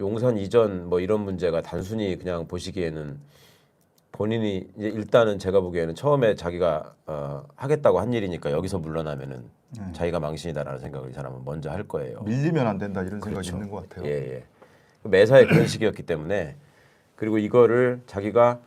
용산 이전 뭐 이런 문제가 단순히 그냥 보시기에는 본인이 일단은 제가 보기에는 처음에 자기가 어, 하겠다고 한 일이니까 여기서 물러나면은 네. 자기가 망신이다라는 생각을 이 사람은 먼저 할 거예요. 밀리면 안 된다 이런 생각이 그렇죠. 있는 것 같아요. 예, 예. 매사에 그런 식이었기 때문에 그리고 이거를 자기가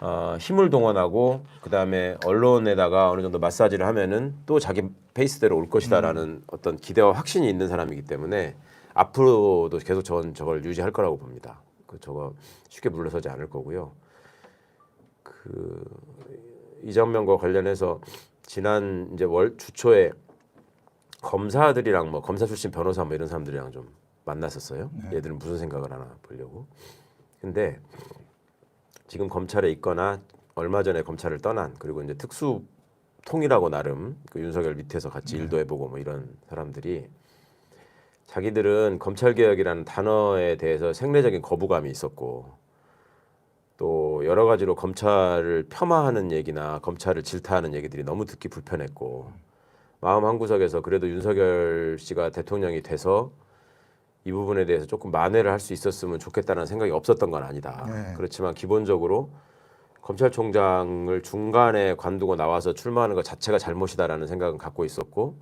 어, 힘을 동원하고 그 다음에 언론에다가 어느 정도 마사지를 하면은 또 자기 페이스대로 올 것이다라는 음. 어떤 기대와 확신이 있는 사람이기 때문에 앞으로도 계속 전 저걸 유지할 거라고 봅니다. 그 저거 쉽게 물러서지 않을 거고요. 그 이정명과 관련해서 지난 이제 월 주초에 검사들이랑 뭐 검사 출신 변호사 뭐 이런 사람들이랑 좀 만났었어요. 얘들은 무슨 생각을 하나 보려고. 근데 지금 검찰에 있거나 얼마 전에 검찰을 떠난 그리고 이제 특수 통이라고 나름 그 윤석열 밑에서 같이 일도 해보고 뭐 이런 사람들이 자기들은 검찰 개혁이라는 단어에 대해서 생리적인 거부감이 있었고 또 여러 가지로 검찰을 폄하하는 얘기나 검찰을 질타하는 얘기들이 너무 듣기 불편했고 마음 한 구석에서 그래도 윤석열 씨가 대통령이 돼서 이 부분에 대해서 조금 만회를 할 수 있었으면 좋겠다는 생각이 없었던 건 아니다. 네. 그렇지만 기본적으로 검찰총장을 중간에 관두고 나와서 출마하는 것 자체가 잘못이다라는 생각은 갖고 있었고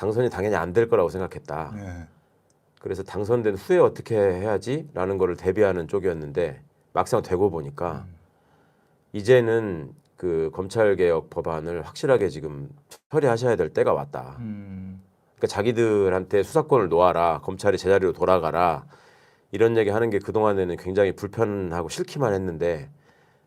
당선이 당연히 안 될 거라고 생각했다. 네. 그래서 당선된 후에 어떻게 해야지라는 거를 대비하는 쪽이었는데 막상 되고 보니까 이제는 그 검찰 개혁 법안을 확실하게 지금 처리하셔야 될 때가 왔다. 음, 그러니까 자기들한테 수사권을 놓아라, 검찰이 제자리로 돌아가라 이런 얘기 하는 게 그 동안에는 굉장히 불편하고 싫기만 했는데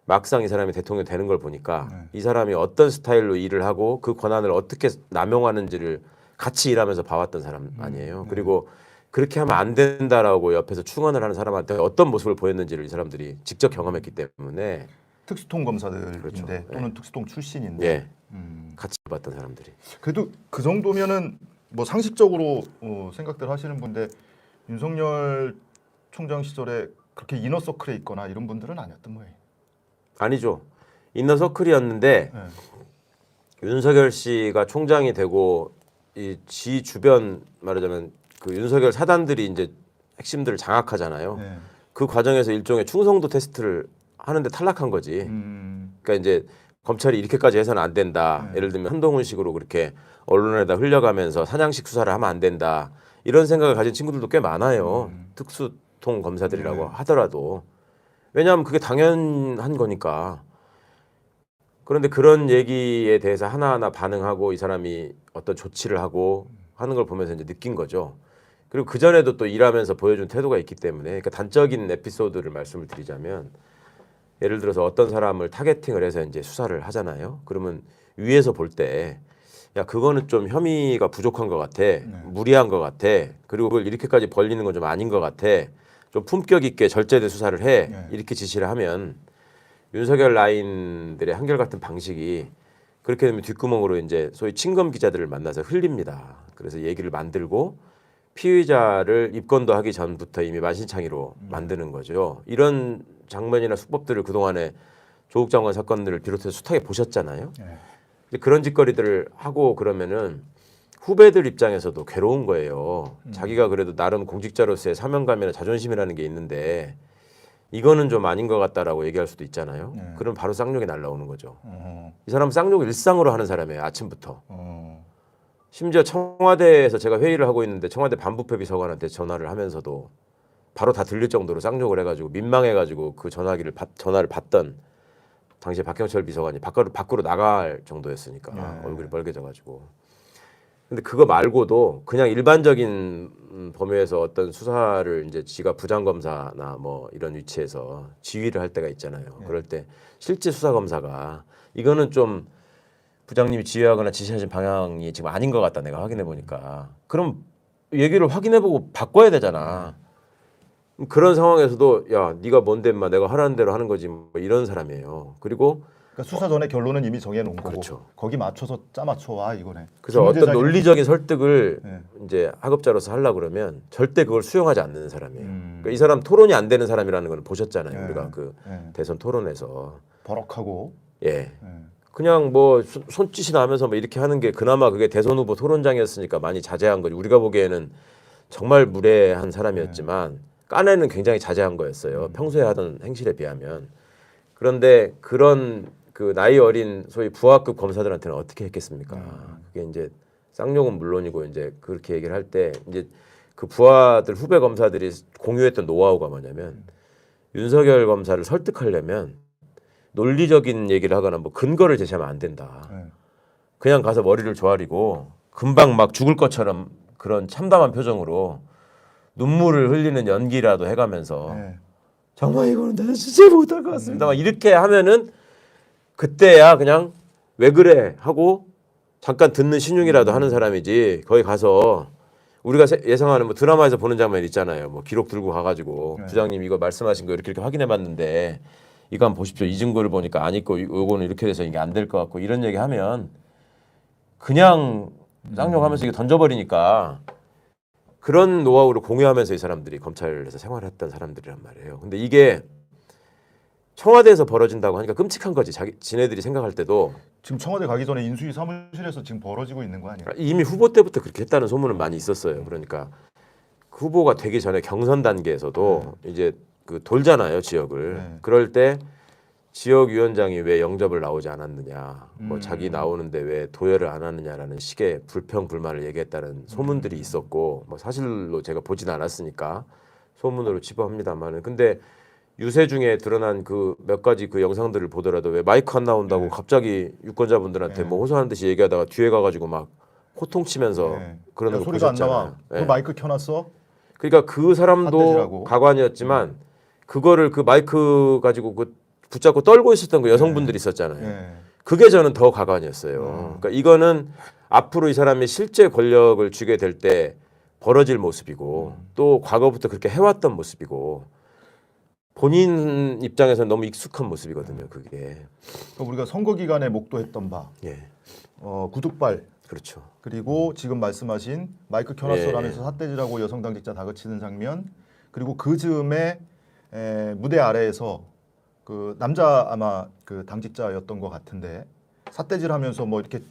막상 이 사람이 대통령 되는 걸 보니까 네. 이 사람이 어떤 스타일로 일을 하고 그 권한을 어떻게 남용하는지를 같이 일하면서 봐왔던 사람 아니에요. 그리고 그렇게 하면 안 된다라고 옆에서 충원을 하는 사람한테 어떤 모습을 보였는지를 이 사람들이 직접 경험했기 때문에 특수통 검사들인데 그렇죠. 또는 특수통 출신인데 예 음, 같이 봤던 사람들이 그래도 그 정도면은 뭐 상식적으로 어, 생각들 하시는 분데 윤석열 총장 시절에 그렇게 이너서클에 있거나 이런 분들은 아니었던 거예요. 아니죠. 인너 서클이었는데 네. 윤석열 씨가 총장이 되고 이 지 주변 말하자면 그 윤석열 사단들이 이제 핵심들을 장악하잖아요. 네. 그 과정에서 일종의 충성도 테스트를 하는데 탈락한 거지. 음, 그러니까 이제 검찰이 이렇게까지 해서는 안 된다. 네. 예를 들면 한동훈식으로 그렇게 언론에다 흘려가면서 사냥식 수사를 하면 안 된다. 이런 생각을 가진 친구들도 꽤 많아요. 특수통 검사들이라고 음. 네. 하더라도 왜냐하면 그게 당연한 거니까. 그런데 그런 얘기에 대해서 하나하나 반응하고 이 사람이 어떤 조치를 하고 하는 걸 보면서 이제 느낀 거죠. 그리고 그 전에도 또 일하면서 보여준 태도가 있기 때문에 그러니까 단적인 에피소드를 말씀을 드리자면 예를 들어서 어떤 사람을 타겟팅을 해서 이제 수사를 하잖아요. 그러면 위에서 볼 때 야 그거는 좀 혐의가 부족한 것 같아, 무리한 것 같아, 그리고 그걸 이렇게까지 벌리는 건 좀 아닌 것 같아. 좀 품격 있게 절제된 수사를 해 네. 이렇게 지시를 하면 윤석열 라인들의 한결같은 방식이 그렇게 되면 뒷구멍으로 이제 소위 친검 기자들을 만나서 흘립니다. 그래서 얘기를 만들고 피의자를 입건도 하기 전부터 이미 만신창이로 만드는 거죠. 이런 장면이나 수법들을 그동안에 조국 장관 사건들을 비롯해서 숱하게 보셨잖아요. 네. 근데 그런 짓거리들을 하고 그러면은 후배들 입장에서도 괴로운 거예요. 자기가 그래도 나름 공직자로서의 사명감이나 자존심이라는 게 있는데 이거는 좀 아닌 것 같다라고 얘기할 수도 있잖아요. 네. 그럼 바로 쌍욕이 날라오는 거죠. 어, 이 사람은 쌍욕을 일상으로 하는 사람이에요. 아침부터. 어, 심지어 청와대에서 제가 회의를 하고 있는데 청와대 반부패 비서관한테 전화를 하면서도 바로 다 들릴 정도로 쌍욕을 해가지고 민망해가지고 그 전화기를 받, 전화를 받던 당시에 박경철 비서관이 밖으로 밖으로 나갈 정도였으니까 네. 얼굴이 빨개져가지고 근데 그거 말고도 그냥 일반적인 음, 범위에서 어떤 수사를 이제 지가 부장검사나 뭐 이런 위치에서 지휘를 할 때가 있잖아요. 그럴 때 실제 수사 검사가 이거는 좀 부장님이 지휘하거나 지시하신 방향이 지금 아닌 것 같다 내가 확인해 보니까 그럼 얘기를 확인해 보고 바꿔야 되잖아. 그런 상황에서도 야 네가 뭔데 마 내가 하라는 대로 하는 거지 뭐 이런 사람이에요. 그리고 그러니까 수사 전에 결론은 이미 정해놓은 거고 그렇죠. 거기 맞춰서 짜 맞춰 와 이거네. 그래서 어떤 논리적인 설득을 네. 이제 학업자로서 하려 그러면 절대 그걸 수용하지 않는 사람이에요. 음. 그러니까 이 사람 토론이 안 되는 사람이라는 걸 보셨잖아요. 네. 우리가 그 네. 대선 토론에서 버럭하고. 예. 네. 그냥 뭐 손- 손짓이 나면서 뭐 이렇게 하는 게 그나마 그게 대선 후보 토론장이었으니까 많이 자제한 거지. 우리가 보기에는 정말 무례한 사람이었지만 까내는 굉장히 자제한 거였어요. 평소에 하던 행실에 비하면. 그런데 그런 그 나이 어린 소위 부하급 검사들한테는 어떻게 했겠습니까? 그게 이제 쌍욕은 물론이고 이제 그렇게 얘기를 할 때 이제 그 부하들 후배 검사들이 공유했던 노하우가 뭐냐면 윤석열 검사를 설득하려면 논리적인 얘기를 하거나 뭐 근거를 제시하면 안 된다. 네. 그냥 가서 머리를 조아리고 금방 막 죽을 것처럼 그런 참담한 표정으로 눈물을 흘리는 연기라도 해가면서 네. 정말 이거는 내가 진짜 못할 것 같습니다. 막 이렇게 하면은 그때야 그냥 왜 그래 하고 잠깐 듣는 신용이라도 하는 사람이지 거기 가서 우리가 세- 예상하는 뭐 드라마에서 보는 장면 있잖아요. 뭐 기록 들고 가가지고 네. 부장님 이거 말씀하신 거 이렇게 이렇게 확인해봤는데 이거 한번 보십시오. 이 증거를 보니까 안 있고 이- 요거는 이렇게 돼서 이게 안 될 것 같고 이런 얘기 하면 그냥 쌍욕하면서 이게 던져버리니까 그런 노하우를 공유하면서 이 사람들이 검찰에서 생활했던 사람들이란 말이에요. 근데 이게 청와대에서 벌어진다고 하니까 끔찍한 거지. 자기 지네들이 생각할 때도 지금 청와대 가기 전에 인수위 사무실에서 지금 벌어지고 있는 거 아니에요? 이미 후보 때부터 그렇게 했다는 소문은 많이 있었어요. 그러니까 그 후보가 되기 전에 경선 단계에서도 이제 그 돌잖아요 지역을. 네. 그럴 때 지역 위원장이 왜 영접을 나오지 않았느냐, 뭐 음. 자기 나오는데 왜 도열을 안 하느냐라는 식의 불평 불만을 얘기했다는 소문들이 있었고, 뭐 사실로 제가 보진 않았으니까 소문으로 치부합니다만은 근데 유세 중에 드러난 그 몇 가지 그 영상들을 보더라도 왜 마이크 안 나온다고 네. 갑자기 유권자분들한테 네. 뭐 호소하는 듯이 얘기하다가 뒤에 가가지고 막 호통치면서 네. 야, 거 소리가 안 보셨잖아요. 나와. 네. 그 마이크 켜놨어? 그러니까 그 사람도. 가관이었지만 그거를 그 마이크 가지고 그 붙잡고 떨고 있었던 그 여성분들이 있었잖아요. 네. 그게 저는 더 가관이었어요. 음. 그러니까 이거는 앞으로 이 사람이 실제 권력을 쥐게 될 때 벌어질 모습이고 음. 또 과거부터 그렇게 해왔던 모습이고 본인 입장에서는 너무 익숙한 모습이거든요. 그게 그러니까 우리가 선거 기간에 목도했던 바, 예 어, 구두발 그렇죠. 그리고 지금 말씀하신 마이크 예, 켜놨어라면서 삿대질하고 여성 당직자 다그치는 장면 그리고 그 즈음에 에, 무대 아래에서 그 남자 아마 그 당직자였던 것 같은데 삿대질하면서 뭐 이렇게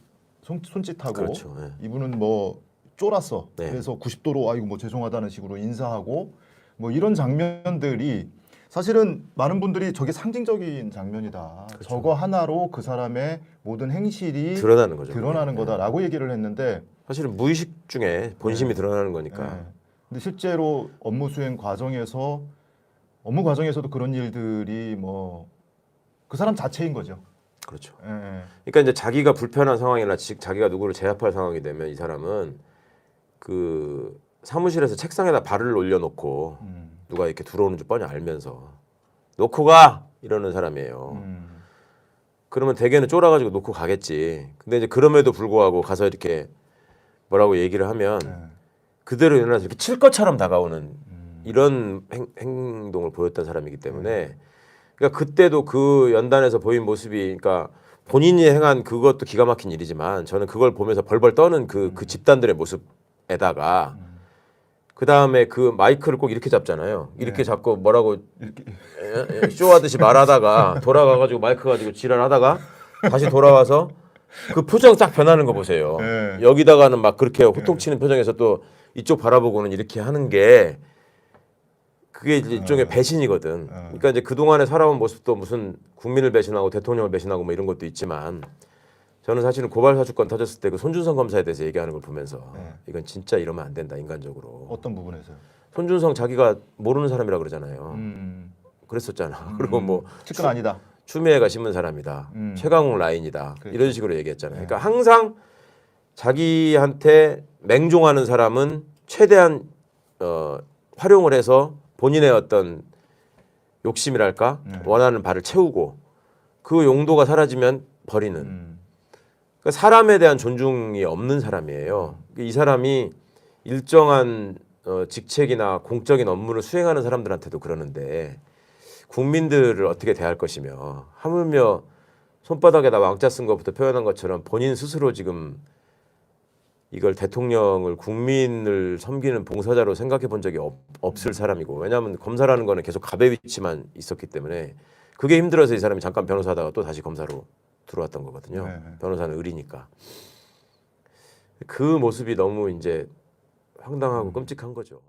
손, 손짓하고 그렇죠. 예. 이분은 뭐 쫄았어 네. 그래서 90도로 아이고 뭐 죄송하다는 식으로 인사하고 뭐 이런 장면들이 사실은 많은 분들이 저게 상징적인 장면이다 저거 하나로 그 사람의 모든 행실이 드러나는 거죠. 드러나는 그게. 거다라고 얘기를 했는데 사실은 무의식 중에 본심이 네. 드러나는 거니까. 예. 근데 실제로 업무 수행 과정에서 업무 과정에서도 그런 일들이 뭐 그 사람 자체인 거죠. 그렇죠. 예, 예. 그러니까 이제 자기가 불편한 상황이나 지- 자기가 누구를 제압할 상황이 되면 이 사람은 그 사무실에서 책상에다 발을 올려놓고 음, 누가 이렇게 들어오는 줄 뻔히 알면서 놓고 가 이러는 사람이에요. 음, 그러면 대개는 쫄아가지고 놓고 가겠지. 근데 이제 그럼에도 불구하고 가서 이렇게 뭐라고 얘기를 하면 예. 그대로 일어나서 이렇게 칠 것처럼 다가오는 음, 이런 행, 행동을 보였던 사람이기 때문에 그러니까 그때도 그 연단에서 보인 모습이 그러니까 본인이 행한 그것도 기가 막힌 일이지만 저는 그걸 보면서 벌벌 떠는 그, 그 집단들의 모습에다가 그 다음에 그 마이크를 꼭 이렇게 잡잖아요. 이렇게 네. 잡고 뭐라고 이렇게 에, 에, 쇼하듯이 말하다가 돌아가가지고 마이크 가지고 지랄하다가 다시 돌아와서 그 표정 딱 변하는 거 보세요. 네. 여기다가는 막 그렇게 호통치는 표정에서 또 이쪽 바라보고는 이렇게 하는 게 그게 이제 일종의 배신이거든. 그러니까 이제 그 동안에 살아온 모습도 무슨 국민을 배신하고 대통령을 배신하고 뭐 이런 것도 있지만 저는 사실은 고발 사주권 터졌을 때 그 손준성 검사에 대해서 얘기하는 걸 보면서 네. 이건 진짜 이러면 안 된다 인간적으로. 어떤 부분에서요? 손준성 자기가 모르는 사람이라 그러잖아요. 음, 그랬었잖아. 그리고 뭐 측근 아니다. 추미애가 신문 사람이다. 음. 최강욱 라인이다. 그렇죠. 이런 식으로 얘기했잖아요. 그러니까 항상 자기한테 맹종하는 사람은 최대한 어, 활용을 해서 본인의 어떤 욕심이랄까 네. 원하는 바를 채우고 그 용도가 사라지면 버리는 음, 그러니까 사람에 대한 존중이 없는 사람이에요. 이 사람이 일정한 어, 직책이나 공적인 업무를 수행하는 사람들한테도 그러는데 국민들을 어떻게 대할 것이며 하물며 손바닥에다 왕자 쓴 것부터 표현한 것처럼 본인 스스로 지금 이걸 대통령을 국민을 섬기는 봉사자로 생각해 본 적이 없, 없을 사람이고 왜냐하면 검사라는 거는 계속 갑의 위치만 있었기 때문에 그게 힘들어서 이 사람이 잠깐 변호사다가 또 다시 검사로 들어왔던 거거든요. 네. 변호사는 의리니까 그 모습이 너무 이제 황당하고 끔찍한 거죠.